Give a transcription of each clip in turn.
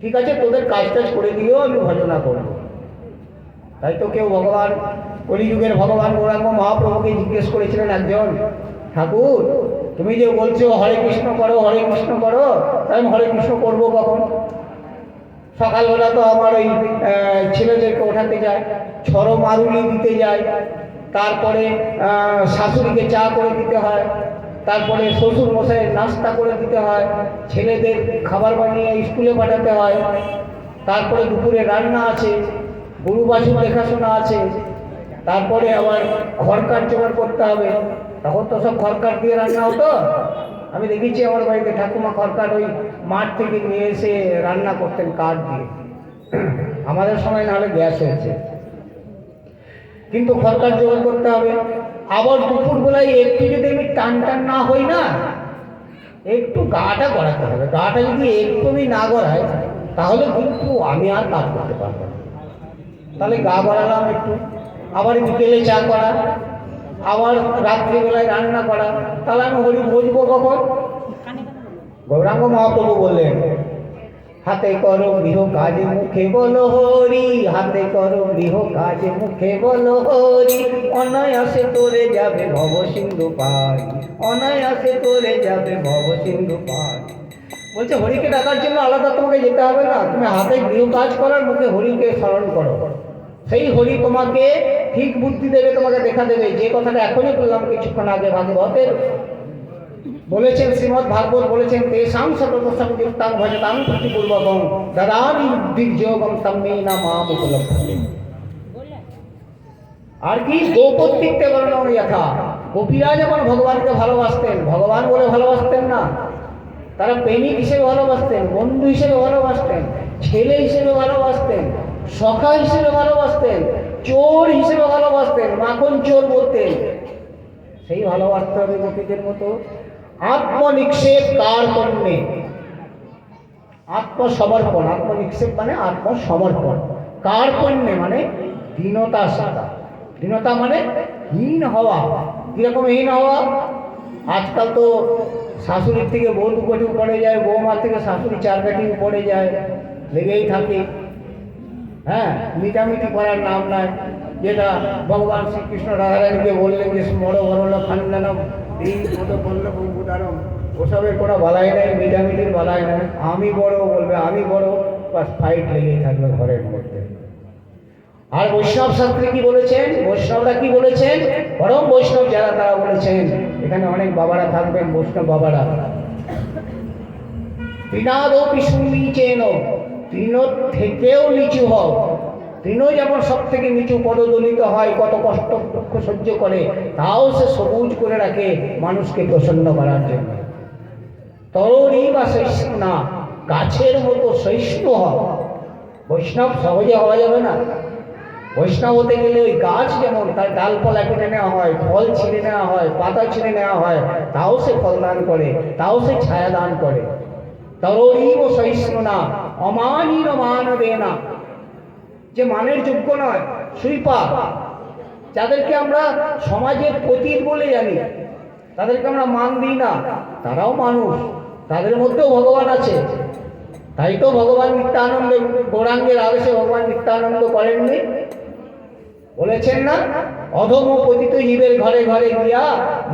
ঠিক আছে, তোদের কাজ টাজ করে দিও আমি ভজনা করব। তাই তো কেউ ভগবান, কলিযুগের ভগবান গৌরাঙ্গ মহাপ্রভুকে জিজ্ঞেস করেছিলেন একজন, ঠাকুর, তুমি যে বলছো হরে কৃষ্ণ করো, হরে কৃষ্ণ করো আমি হরে কৃষ্ণ করব কখন? সকালবেলা তো আমার ওই ছেলেদেরকে ওঠাতে যায়, ছড় মারুলি দিতে যায়, তারপরে শাশুড়িকে চা করে দিতে হয় তারপরে শ্বশুর মশাই নাস্তা করে দিতে হয়, ছেলেদের খাবার বানিয়ে স্কুলে পাঠাতে হয়। তারপরে দুপুরে রান্না আছে, গরু বাছুর দেখাশোনা আছে। তারপরে আবার কাঠ জোগাড় করতে হবে। তখন তো সব কাঠ দিয়ে রান্না হতো। আমি দেখেছি আমার বাড়িতে ঠাকুমা খড়কাঠ ওই মাঠ থেকে নিয়ে এসে রান্না করতেন কাঠ দিয়ে। আমাদের সময় নাহলে গ্যাস হয়েছে। কিন্তু খড়কাঠ জোগাড় করতে হবে। আবার দুপুরবেলায় একটু যদি আমি টান টান না হই না, একটু গাটা গড়াতে হবে। গাটা যদি আমি না গড়াই তাহলে কিন্তু আমি আর কাজ করতে পারব তাহলে গা গড়ালাম একটু, আবার বিকেলে চা করা, আবার রাত্রিবেলায় রান্না করা। তাহলে আমি হরি বুঝব কখন? গৌরাঙ্গ মহাপ্রভু বললেন হাতে করো গৃহ কাজে মুখে বলো হরি, হাতে করো গৃহ কাজে মুখে বলো হরি। অনায়াসে তোরে যাবে ভব সিন্ধু পাই অনায়াসে তোরে যাবে ভব সিন্ধু পাই বলছে, হরিকে ডাকার জন্য আলাদা তোমাকে যেতে হবে না, তুমি হাতে গৃহ কাজ করার মুখে হরিকে স্মরণ করো। সেই হরি তোমাকে ঠিক বুদ্ধি দেবে, তোমাকে দেখা দেবে। যে কথাটা এখনই বললাম, কিছুক্ষণ আগে ভাগবতের বলেছেন শ্রীমৎ ভাগবত, বলেছেন, তেষাং সততসং যুক্তাং ভজতাং প্রতিপূর্বকং তম্মে না মাম আর কি? গোপত্যিত্বে বর্ণন যথা। গোপীরা যেমন ভগবানকে ভালোবাসতেন, ভগবান বলে ভালোবাসতেন না। তারা প্রেমিক হিসেবে ভালোবাসতেন, বন্ধু হিসেবে ভালোবাসতেন, ছেলে হিসেবে ভালোবাসতেন, সখা হিসেবে ভালোবাসতেন, চোর হিসেবে ভালোবাসতেন, মাখন চোর বলতেন। সেই ভালোবাসতে হবে গোপীদের মতো। আত্মনিক্ষেপ কার কন্যে আত্মসমর্পণ, আত্মনিক্ষেপ মানে আত্মসমর্পণ। কার কন্যে মানে দীনতা সাদা দীনতা মানে হীন হওয়া। কীরকম হীন হওয়া? আজকাল তো শাশুড়ির থেকে বউ দুকটি পড়ে যায় বৌমার থেকে শাশুড়ি চার কাঠি পড়ে যায়, লেগেই থাকে। হ্যাঁ মিটামিটি করার নাম নাই। যেটা ভগবান শ্রীকৃষ্ণ রাধারানীকে বললেন যে বড় বড় খান্দানম ওসবের কোনো নাই, মিটামিটির নাই। আমি বড় বলবে, আমি বড়, বাস ফাইট লেগেই থাকবে ঘরের মধ্যে। আর বৈষ্ণব শাস্ত্রে কি বলেছেন? বৈষ্ণবরা কি বলেছেন? পরম বৈষ্ণব যারা, তারা বলেছেন, এখানে অনেক বাবারা থাকবেন, বৈষ্ণব বাবারা। তৃণাদৌ নিচেন তৃণ থেকেও নিচু হও। তৃণ যেমন সব থেকে নিচু পদদলিত হয়, কত কষ্ট দুঃখ সহ্য করে, তাও সে সবুজ করে রাখে মানুষকে প্রসন্ন করার জন্য। তরুণী বা সহিষ্ণু না, গাছের মতো সহিষ্ণু হও। বৈষ্ণব সহজে হওয়া যাবে না। বৈষ্ণব হতে গেলে ওই গাছ যেমন, তার ডালপালা কেটে নেওয়া হয়, ফল ছিঁড়ে নেওয়া হয়, পাতা ছিঁড়ে নেওয়া হয়, তাও সে ফল দান করে, তাও সে ছায়া দান করে। তরণীব সহিষ্ণু না অমানীন মান দে না। যে মানের যোগ্য নয় সুইপা যাদেরকে আমরা সমাজের পতীত বলে জানি, তাদেরকে আমরা মান দিই না। তারাও মানুষ, তাদের মধ্যেও ভগবান আছে। তাই তো ভগবান নিত্যানন্দ গৌরাঙ্গের আবেশে ভগবান নিত্যানন্দ করেননি। বলেছেন না, অধম পতিত জীবের ঘরে ঘরে গিয়া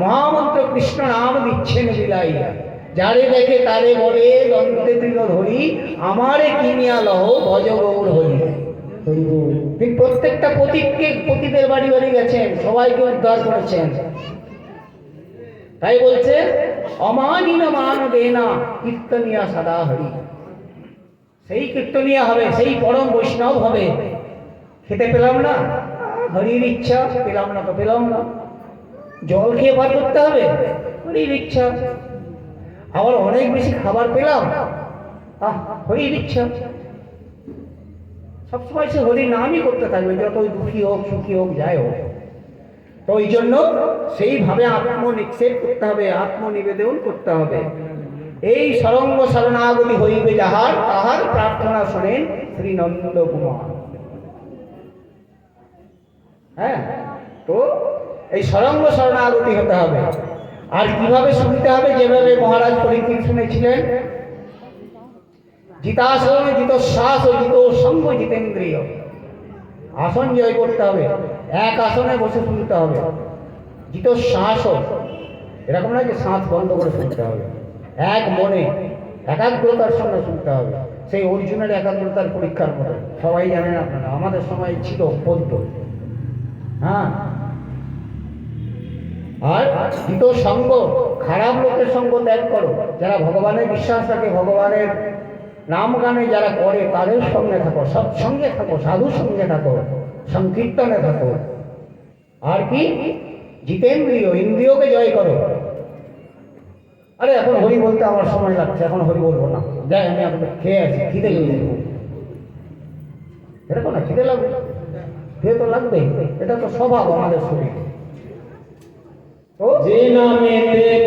মহামন্ত্র কৃষ্ণ নাম দিচ্ছেন বিলাইয়া। যারে দেখে তারে বলে দন্তে তৃণ ধরি আমারে কিনিয়া লহ ভজ গৌর হরি তিনি প্রত্যেকটা পতিককে পতিদের বাড়ি বাড়ি গেছেন, সবাইকে উদ্ধার করেছেন। তাই বলছে, অমানিন মান দেনা কীর্তনিয়া সদা হরি সেই কীর্তনিয়া হবে, সেই পরম বৈষ্ণব হবে। খেতে পেলাম না হরির ইচ্ছা, পেলাম না তো পেলাম না। জল খেয়ে পার করতে হবে হরির ইচ্ছা। আবার অনেক বেশি খাবার পেলাম, আহ হরির ইচ্ছা। সবসময় সে হরির নামই করতে থাকবে যতই দুঃখী হোক, সুখী হোক, যাই হোক। তো ওই জন্য সেইভাবে আত্মনিক্ষেপ করতে হবে, আত্মনিবেদন করতে হবে। এই সরঙ্গ শরণাগতি হইবে যাহার, তাহার প্রার্থনা শোনেন শ্রী নন্দ কুমার। হ্যাঁ? তো এই সরঙ্গ শরণাগতি হতে হবে। আর কীভাবে শুনতে হবে? যেভাবে মহারাজ পরীক্ষিত শুনেছিলেন জিতাসন জিত শ্বাস ও জিত সঙ্গ জিতেন্দ্রিয় আসন জয় করতে হবে। এক আসনে বসে শুনতে হবে। জিত শ্বাস এরকম না যে শ্বাস বন্ধ করে শুনতে হবে। এক মনে একাগ্রতার সঙ্গে শুনতে হবে। সেই অর্জুনের একাগ্রতার পরীক্ষার মতো। সবাই জানেন আপনারা, আমাদের সময় ছিল পদ্ম হ্যাঁ? আর দ্বিতীয় সঙ্গ, খারাপ লোকের সঙ্গ ত্যাগ করো। যারা ভগবানের বিশ্বাস রাখে, ভগবানের নাম গানে যারা করে, তাদের সঙ্গে থাকো সব সঙ্গে থাকো, সাধুর সঙ্গে থাকো, সংকীর্তনে থাকো। আর কি? জিতেন্দ্রিয়, ইন্দ্রিয়কে জয় করো। আরে, এখন হরি বলতে আমার সময় লাগছে, এখন হরি বলব না। যাই, আমি আপনাকে খেয়ে আছি, খিদে লেগে এরকম না, খিদে লাগবে? খেয়ে তো লাগবেই, এটা তো স্বভাব আমাদের শরীর। তো? যে নামেতে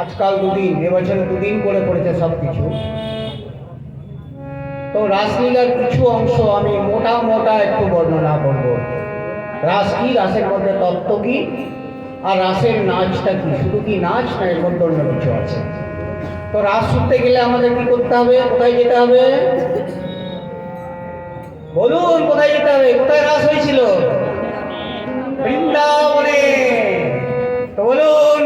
আজকাল দুদিন এবছর দুদিন করে পড়েছে সব কিছু তো রাসলীলার কিছু অংশ আমি মোটা মোটা একটু বর্ণনা করব। রাস কি? রাসের মধ্যে তত্ত্ব কি? আর রাসের নাচটা কি? শুধু কি নাচ না, এর মধ্যে অন্য কিছু আছে? তো রাস শুনতে গেলে আমাদের কি করতে হবে? কোথায় যেতে হবে? বলুন, কোথায় যেতে হবে? কোথায় রাস হয়েছিল? বৃন্দাবনে। তো বলুন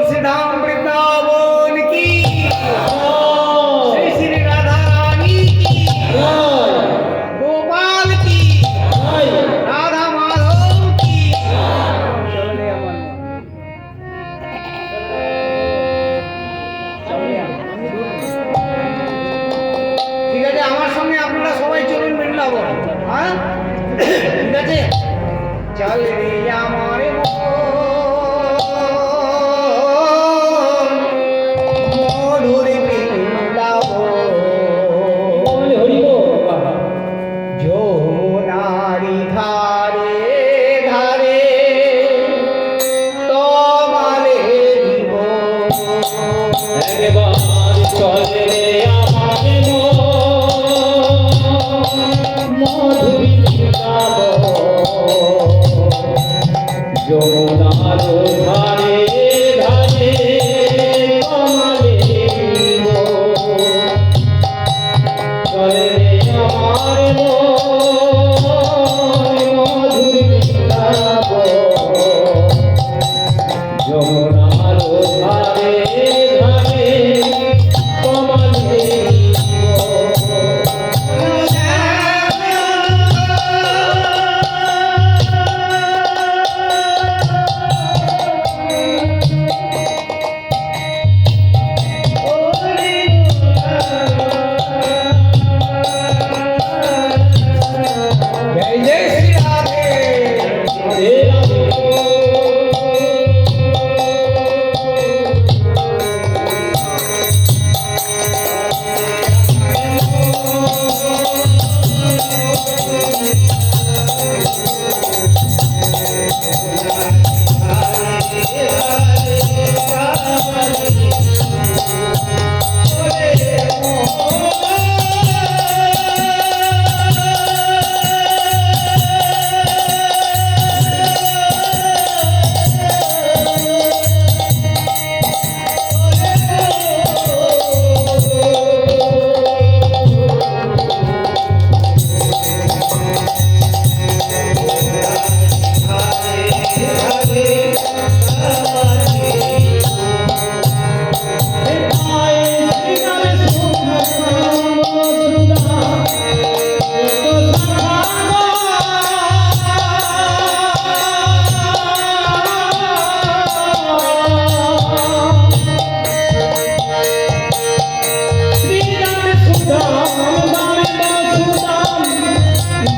서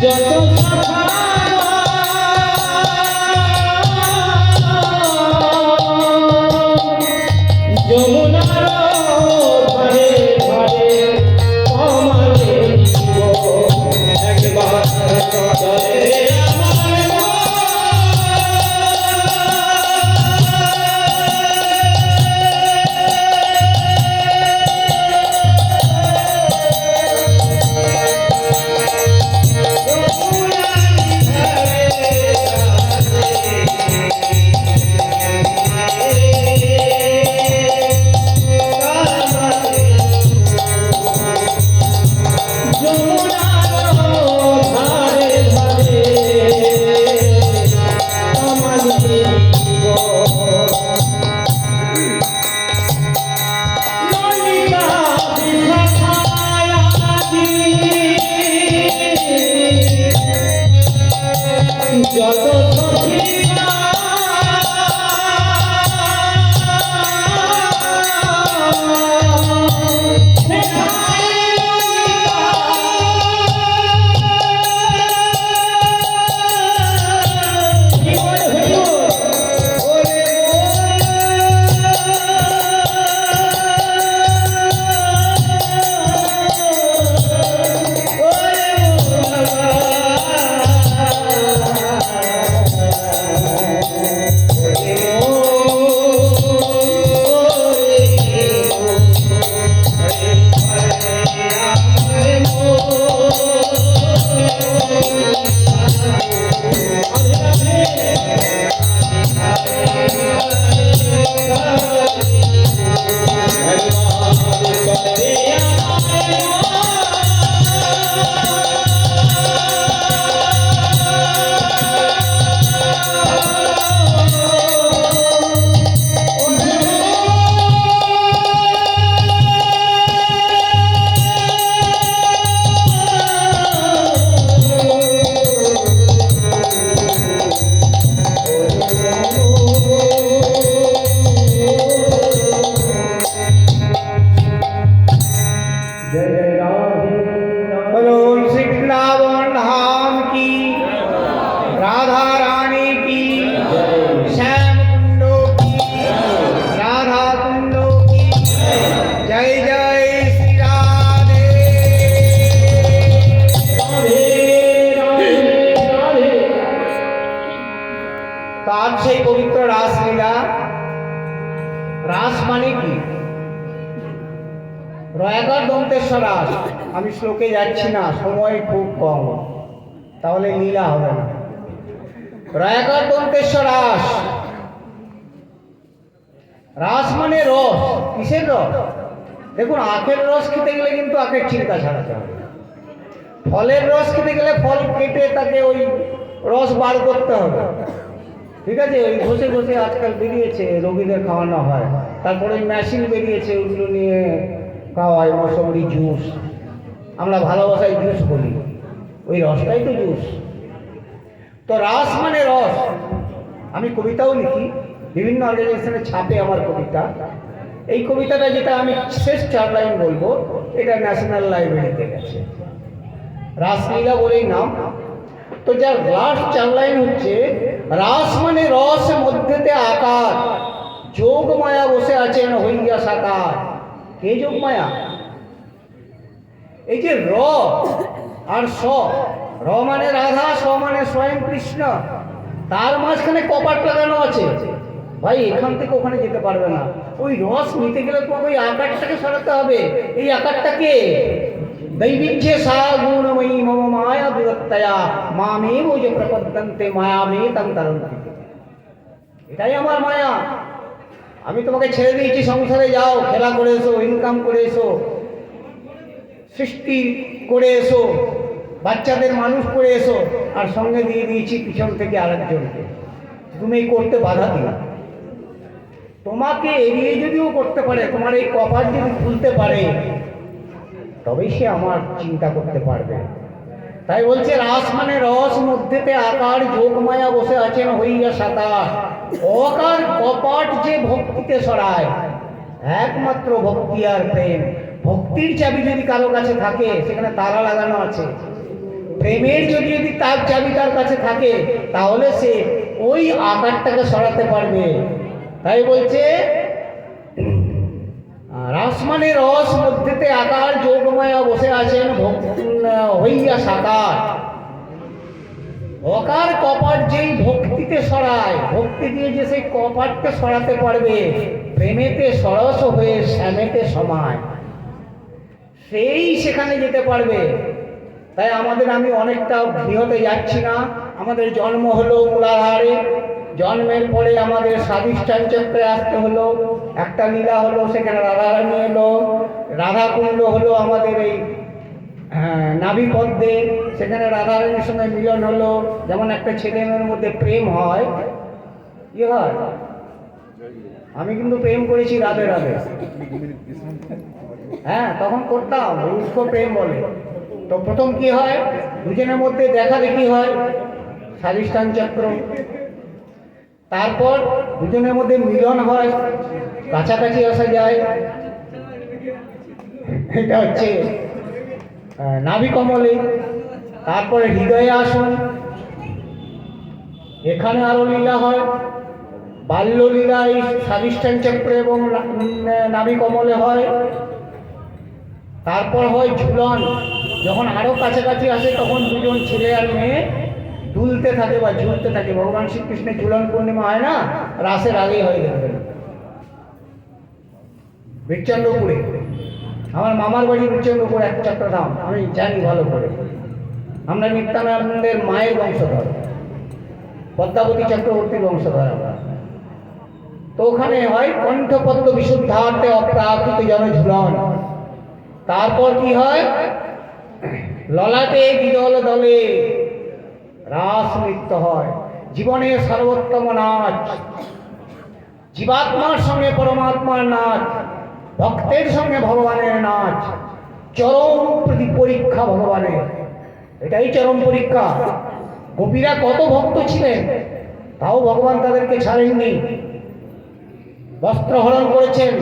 যত শাখা যমুনার শ্লোকে যাচ্ছি না, সময় খুব কম। তাহলে লীলা হবে না। রয়াগর দন্তেশ্বর রাস। রাস মানে রস। কিসের রস? দেখুন, আখের রস খেতে গেলে কিন্তু আখের চিন্তা ছাড়াতে হবে। ফলের রস খেতে গেলে ফল কেটে তাকে ওই রস বার করতে হবে। ঠিক আছে? ওই ঘষে ঘষে আজকাল বেরিয়েছে, রোগীদের খাওয়ানো হয়। তারপরে ওই মেশিন বেরিয়েছে ওইগুলো নিয়ে খাওয়া হয় মৌসুমি জুস। আমরা ভালোবাসায় জুস বলি ওই রসটাই তো জুস। তো রাস মানে রস। আমি কবিতাও লিখি, বিভিন্ন অর্গানাইজেশনে ছাপে আমার কবিতা। এই কবিতাটা যেটা আমি শেষ চার লাইন বলব, এটা ন্যাশনাল লাইব্রেরিতে গেছে। রাসলীলা বলেই নাম। তো যার লাস্ট চার লাইন হচ্ছে, রাস মানে রস মধ্যেতে আকার। যোগ মায়া বসে আছেন হইয়া সাকার। কে যোগ মায়া এই যে র আর স র মানে রাধা স মানে স্বয়ং কৃষ্ণ তার মাঝখানে কপাট লাগানো আছে ভাই এখান থেকে ওখানে যেতে পারবে না ওই রস নিতে গেলে তোমাকে ওই আকারটাকে সরাতে হবে এই আকারটাকে दैविज्य सा गुणमयी मम माया दुरत्तया মামেব যে প্রপদ্যন্তে মায়ামে তং তরন্তি এটাই আমার মায়া আমি তোমাকে ছেড়ে দিয়েছি সংসারে যাও খেলা করে এসো ইনকাম করে এসো সৃষ্টি করে এসো, বাচ্চাদের মানুষ করে এসো, আর সঙ্গে দিয়ে দিয়েছি পিছন থেকে আরেকজনকে। তুমি এই করতে বাধা দিও। তোমাকে এড়িয়ে যদিও করতে পারে, তোমার এই কপাল যদি খুলতে পারে, তবেই সে আমার চিন্তা করতে পারবে। তাই বলছে, রাস মানে রস, মধ্যেতে আকার যোগমায়া বসে আছেন হইয়া সাকার অকার কপাট যে ভক্তিতে সরায়, একমাত্র ভক্তি আর প্রেম। ভক্তির চাবি যদি কারও কাছে থাকে, সেখানে তালা লাগানো আছে। প্রেমের যদি যদি তার চাবি তার কাছে থাকে, তাহলে সে ওই আকারটাকে সরাতে পারবে। তাই বলছে রাস মানে রস মধ্যেতে আকার যোগমায়া বসে আছেন হইয়া সাকার। অকার কপাট যেই ভক্তিতে সরায়, ভক্তি দিয়ে যে সেই কপাটকে সরাতে পারবে, প্রেমেতে সরস হয়ে শ্যামেতে সমায়। সেই সেখানে যেতে পারবে। তাই আমাদের আমি অনেকটা বৃহতে যাচ্ছি না। আমাদের জন্ম হলো মূলাধারে। জন্মের পরে আমাদের স্বাধিষ্ঠান চক্রে আসতে হলো। একটা লীলা হলো সেখানে রাধারানী এলো। রাধাকুণ্ড হলো আমাদের এই হ্যাঁ, নাভি পদ্মে। সেখানে রাধারানীর সঙ্গে মিলন হলো। যেমন একটা ছেলে মেয়ের মধ্যে প্রেম হয়। কি হয়? আমি কিন্তু প্রেম করেছি রাধে রাধে। হ্যাঁ তখন করতাম রুষ্ক প্রেম বলে। তো প্রথম কি হয়? দুজনের মধ্যে দেখা দেখি হয় স্বাধিষ্ঠান চক্র। তারপর দুজনের মধ্যে মিলন হয় কাছাকাছি আসা যায়। এটা হচ্ছে আহ, নাভি কমলে। তারপরে হৃদয়ে আসুন। এখানে আরও লীলা হয়। বাল্য লীলা এই স্বাধিষ্ঠান চক্র এবং না- নাভি কমলে হয়। তারপর হয় ঝুলন। যখন আরও কাছাকাছি আসে, তখন দুজন ছেলে আর মেয়ে দুলতে থাকে বা ঝুলতে থাকে। ভগবান শ্রীকৃষ্ণের ঝুলন পূর্ণিমা হয় না, রাসের আগেই হয়ে দেখবেন বীরচন্দ্রপুরে আমার মামার বাড়ি বীরচন্দ্রপুর এক চট্টগ্রাম আমি জানি ভালো করে। আমরা নিত্যানন্দের মায়ের বংশধর। পদ্মাবতী চক্রবর্তীর বংশধর আমরা। তো ওখানে হয় কণ্ঠপদ্ম বিশুদ্ধার্থে অপ্রাকৃত জনঝুলন তারপর কি হয়? ললাটে বিদল দলে রাস নৃত্য হয়। জীবনের সর্বোত্তম নাচ। জীবাত্মার সঙ্গে পরমাত্মার নাচ। ভক্তের সঙ্গে ভগবানের নাচ। চরম পরীক্ষা ভগবানের। এটাই চরম পরীক্ষা। গোপীরা কত ভক্ত ছিলেন, তাও ভগবান তাদেরকে ছাড়েননি। বস্ত্র হরণ করেছেন।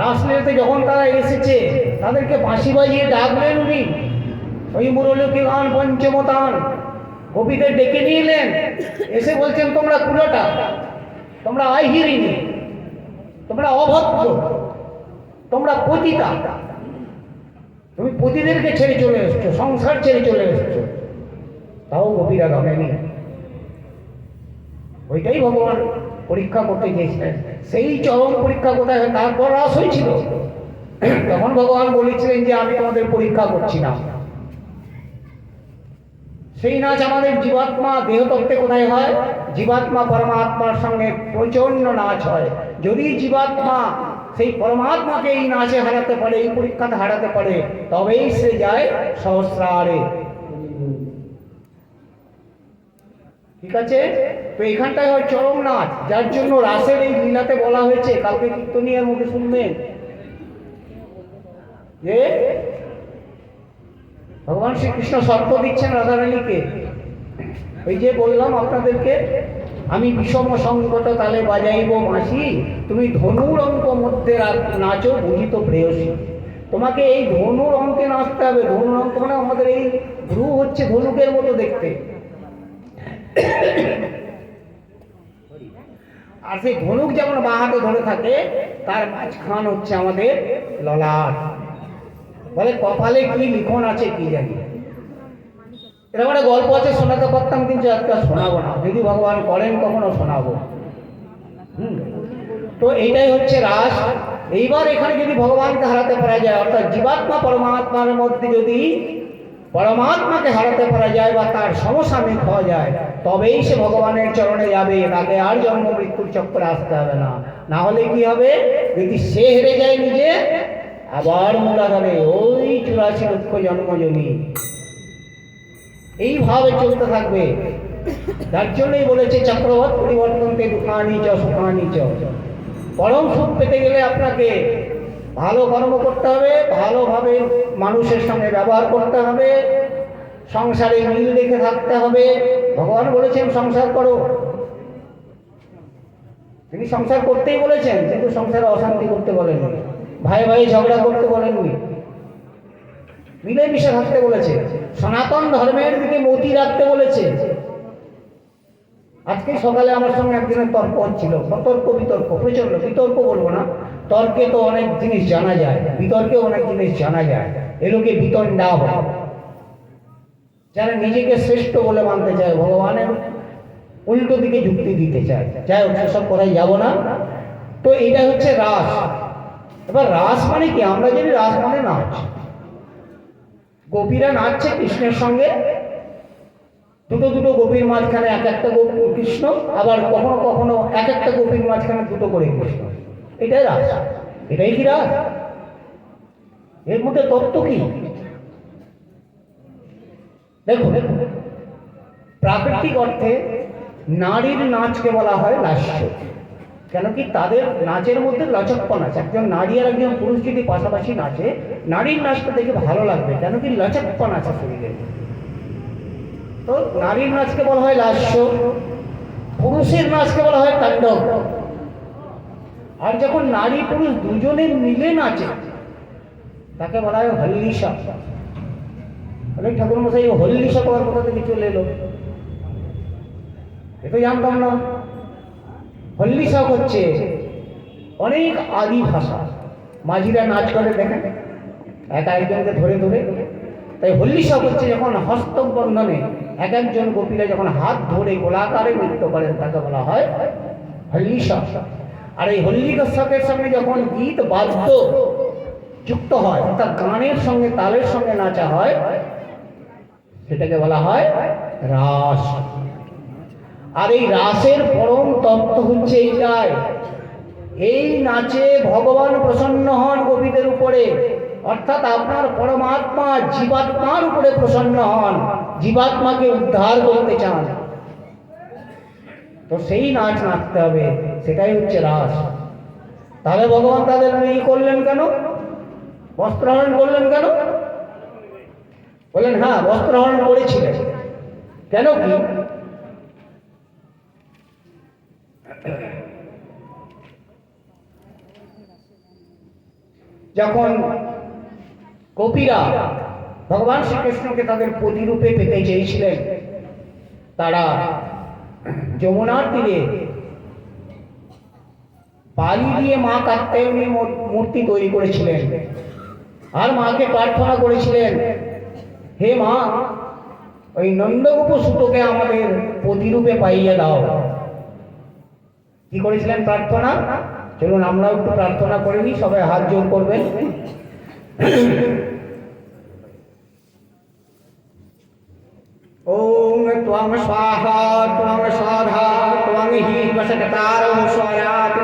রাসলীলাতে যখন তারা এসেছে, তাদেরকে বাঁশি বাজিয়ে ডাকলেন উনি। ওই মুরলীকে গান পঞ্চমতান কবিদের ডেকে নিয়ে এলেন এসে বলছেন, তোমরা কুলোটা তোমরা আহিরিনি তোমরা অভদ্র, তোমরা পতিতা। তুমি পতিদেরকে ছেড়ে চলে এসছো, সংসার ছেড়ে চলে এসছো। তাও গোপীরা গামেনি ওইটাই ভগবান পরীক্ষা করতে চেয়েছিলেন সেই চরম পরীক্ষা কোথায়? তারপর রাস হয়েছিল। তখন ভগবান বলেছিলেন যে, আমি তোমাদের পরীক্ষা করছি না। সেই নাচ আমাদের জীবাত্মা দেহতত্ত্বে কোথায় হয়? জীবাত্মা পরমাত্মার সঙ্গে প্রচণ্ড নাচ হয়। যদি জীবাত্মা সেই পরমাত্মাকে এই নাচে হারাতে পারে, এই পরীক্ষাতে হারাতে পারে, তবেই সে যায় সহস্রারে। ঠিক আছে? তো এখানটায় হয় চরম নাচ যার জন্য রাসের এই লীলাতে বলা হয়েছে, কালকে কীর্তনিয়ার মুখে শুনবেন। যে? ভগবান শ্রীকৃষ্ণ শর্ত দিচ্ছেন রাধারানীকে। ওই যে বললাম আপনাদেরকে, আমি বিষম সংকট তালে বাজাইব মাসি, তুমি ধনুর অঙ্ক মধ্যে নাচো বুঝিত প্রেয়সী। তোমাকে এই ধনুর অঙ্কে নাচতে হবে। ধনুর অঙ্ক মানে আমাদের এই ভ্রু হচ্ছে ধনুকের মতো দেখতে। আর সেই ধনুক যেমন বাঁ হাতে ধরে থাকে, তার মাঝখান হচ্ছে আমাদের ললাট। বলে কপালে কি লিখন আছে কি জানি? এরকম একটা গল্প আছে শোনাতে পারতাম, কিন্তু আজকে শোনাবো না। যদি ভগবান করেন কখনো শোনাবো। হুম। তো এইটাই হচ্ছে রাস। এইবার এখানে যদি ভগবানকে হারাতে পারা যায়, অর্থাৎ জীবাত্মা পরমাত্মার মধ্যে যদি পরমাত্মাকে হারাতে পারা যায় বা তার সমসাময়িক হওয়া যায়, তবেই সে ভগবানের চরণে যাবে, তাকে আর জন্ম মৃত্যুর চক্করে আসতে হবে না। না হলে কি হবে? যদি সে হেরে যায় নিজে, আবার মূলাধারে ওই চুরাশি লক্ষ জন্মজনী। এইভাবে চলতে থাকবে। তার জন্যই বলেছে চক্রবর্ত পরিবর্তনকে দুখানি চ, সুখানি চ। পরম সুখ পেতে গেলে আপনাকে ভালো কর্ম করতে হবে, ভালোভাবে মানুষের সঙ্গে ব্যবহার করতে হবে, সংসারে মিল রেখে থাকতে হবে। ভগবান বলেছেন, সংসার করো। তিনি সংসার করতেই বলেছেন, কিন্তু সংসারে অশান্তি করতে বলেননি। ভাই ভাই ঝগড়া করতে বলেননি। মিলেমিশে থাকতে বলেছে। সনাতন ধর্মের দিকে মতি রাখতে বলেছে। আজকে সকালে আমার সঙ্গে একদিনের তর্ক হচ্ছিল। তর্ক বিতর্ক প্রচণ্ড বিতর্ক বলব না। তর্কে তো অনেক জিনিস জানা যায় বিতর্কে অনেক জিনিস জানা যায়। এলোকে বিতণ্ডা হয় যারা নিজেকে শ্রেষ্ঠ বলে মানতে চায়, ভগবানের উল্টো দিকে যুক্তি দিতে চায়, যাই হোক, সেসব কথায় যাব না। তো এটা হচ্ছে রাস। এবার রাস মানে কি? আমরা জানি রাস মানে নাচ। গোপীরা নাচছে কৃষ্ণের সঙ্গে। দুটো দুটো গোপীর মাঝখানে এক একটা গোপী কৃষ্ণ, আবার কখনো কখনো এক একটা গোপীর মাঝখানে দুটো করে কৃষ্ণ। এটাই রাস এটাই কি রাস এর মধ্যে তত্ত্ব কি? দেখুন, প্রাকৃতিক অর্থে নারীর নাচকে বলা হয় লাস্য কেন কি তাদের নাচের মধ্যে লচকপন আছে। একজন নারী আর একজন পুরুষ যদি পাশাপাশি নাচে, নারীর নাচটা দেখে ভালো লাগবে। কেন কি লচকপন আছে শরীরে। তো নারীর নাচকে বলা হয় লাস্য, পুরুষের নাচকে বলা হয় তাণ্ডব। আর যখন নারী পুরুষ দুজনে মিলে নাচে, তাকে বলা হয় হল্লিশা। অনেক ঠাকুর মশাই হল্লিশা করার কথা থেকে চলে এলো? এ তো জানতাম না। হল্লিশা হচ্ছে অনেক আদি ভাষা। মাঝিরা নাচ করে দেখেন, এক একজনকে ধরে ধরে। তাই হল্লিশা হচ্ছে যখন হস্তবন্ধনে এক একজন গোপীরা যখন হাত ধরে গোলাকারে নৃত্য করেন, তাকে বলা হয় হল্লিশা। আর এই হল্লিকশকের সঙ্গে যখন গীত বাদ্য যুক্ত হয়, অর্থাৎ গানের সঙ্গে তালের সঙ্গে নাচা হয়, সেটাকে বলা হয় রাস। আর এই রাসের পরম তত্ত্ব হচ্ছে এইটাই। এই নাচে ভগবান প্রসন্ন হন গোপীদের উপরে। অর্থাৎ আপনার পরমাত্মা জীবাত্মার উপরে প্রসন্ন হন, জীবাত্মাকে উদ্ধার করতে চান। তো সেই নাচ নাচতে হবে। সেটাই হচ্ছে রাস তাহলে ভগবান তাদের ই করলেন কেন? বস্ত্রহরণ করলেন কেন? বললেন হ্যাঁ বস্ত্রহরণ করেছিলেন। কেন কি? যখন কপিরা ভগবান শ্রীকৃষ্ণকে তাদের প্রতিরূপে পেতে চেয়েছিলেন, তারা যমুনার তীরে বালি দিয়ে মা কাত্যায়নী মূর্তি তৈরি করেছিলেন। আর মাকে প্রার্থনা করেছিলেন, হে মা, ওই নন্দগোপ সুতোকে আমাদের প্রতিরূপে পাইয়ে দাও। কি করেছিলেন প্রার্থনা? চলুন আমরাও একটু প্রার্থনা করে নিই, সবাই হাত জোর করবেন। ওম ত্বং স্বাহা, ত্বং স্বাধা ত্বং হি বসতকারো স্বরাতিকা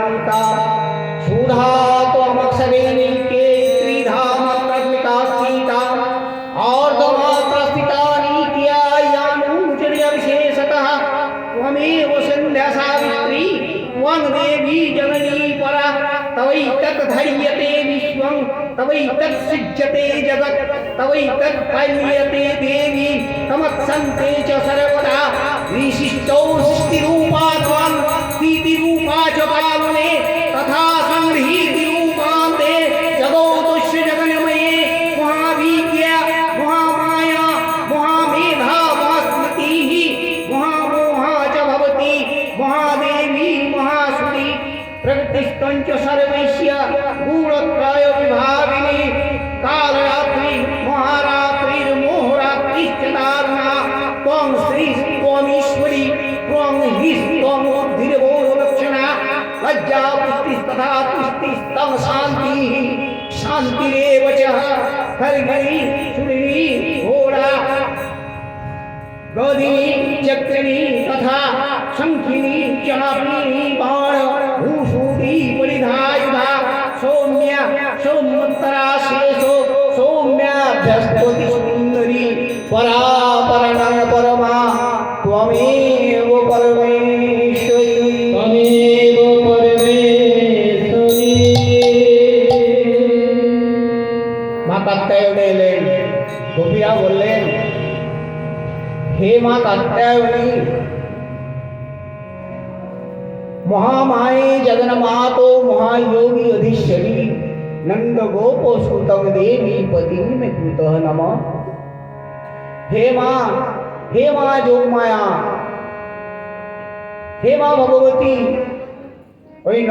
तवैतत्सृज्यते जगत् पाल्यते देवी तमत्सन्ते च सर्वदा। विशिष्टौ सृष्टिरूपा त्वां स्थितिरूपा च पालने तथा चक्रिणी तथा शङ्खिनी चापिनी बाण भूषूटी परिधायुधा हटैव नहीं महामाये जगन्मातो महायोगी अधीश्वरी नंद गोपो सुतम देवी पति में कृत नम। हे माँ हे माँ जोग माया हे माँ भगवती वही